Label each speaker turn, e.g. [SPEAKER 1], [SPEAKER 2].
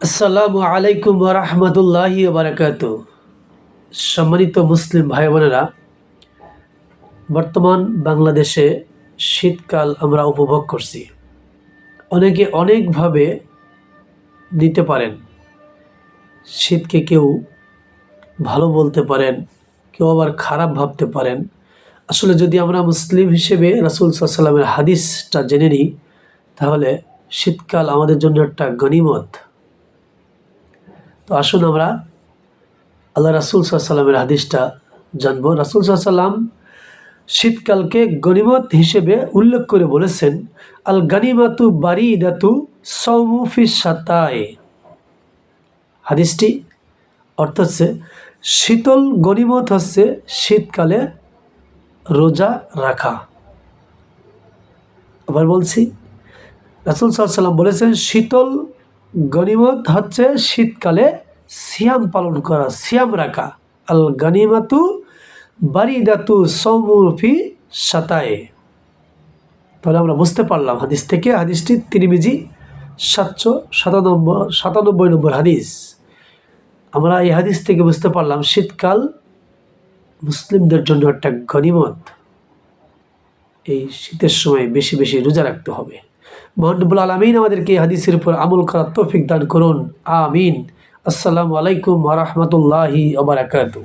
[SPEAKER 1] আসসালামু আলাইকুম রহমতুল্লাহি বারাকাত সম্মানিত মুসলিম ভাই বোনেরা বর্তমান বাংলাদেশে শীতকাল আমরা উপভোগ করছি। অনেকে অনেকভাবে নিতে পারেন। শীতকে কেউ ভালো বলতে পারেন, কেউ আবার খারাপ ভাবতে পারেন। আসলে যদি আমরা মুসলিম হিসেবে রাসুল সাল্লামের হাদিসটা জেনে নিই, তাহলে শীতকাল আমাদের জন্য একটা গনিমত তো আসুন আমরা আল্লাহ রাসুল সাল্লামের হাদিসটা জানব। রাসুল সাল্লাম শীতকালকে গনিমত হিসেবে উল্লেখ করে বলেছেন আল গানিমাতু বারি দাতু সৌমুফি সাতায় হাদিসটি অর্থ হচ্ছে, শীতল গনিমত হচ্ছে শীতকালে রোজা রাখা। আবার বলছি, রাসুল সাল্লাম বলেছেন, শীতল গনিমত হচ্ছে শীতকালে সিয়াম পালন করা, সিয়াম রাখা। আল গানিমাতু বারিদাতু সৌমুফি সাতায়ে। তাহলে আমরা বুঝতে পারলাম হাদিস থেকে, হাদিসটি তিরিমিজি সাতশো সাতানব্বই সাতানব্বই নম্বর হাদিস। আমরা এই হাদিস থেকে বুঝতে পারলাম শীতকাল মুসলিমদের জন্য একটা গনিমত। এই শীতের সময় বেশি বেশি রোজা রাখতে হবে। মহানবুল আলমিন আমাদেরকে হাদিসের উপর আমল করার তৌফিক দান করুন। আমিন। আসসালামু আলাইকুম ওরহমতুল্লাহি ওবরাকাতু